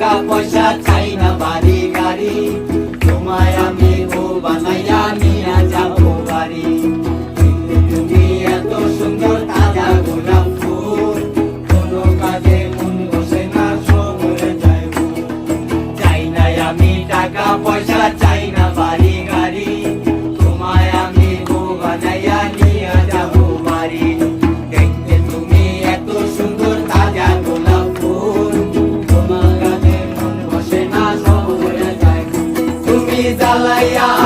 টাকা পয়সা চাই না বাড়ি গাড়ি। তোমায় আমি বউ বানাইয়া নিয়ে যাব বাড়ি। 来呀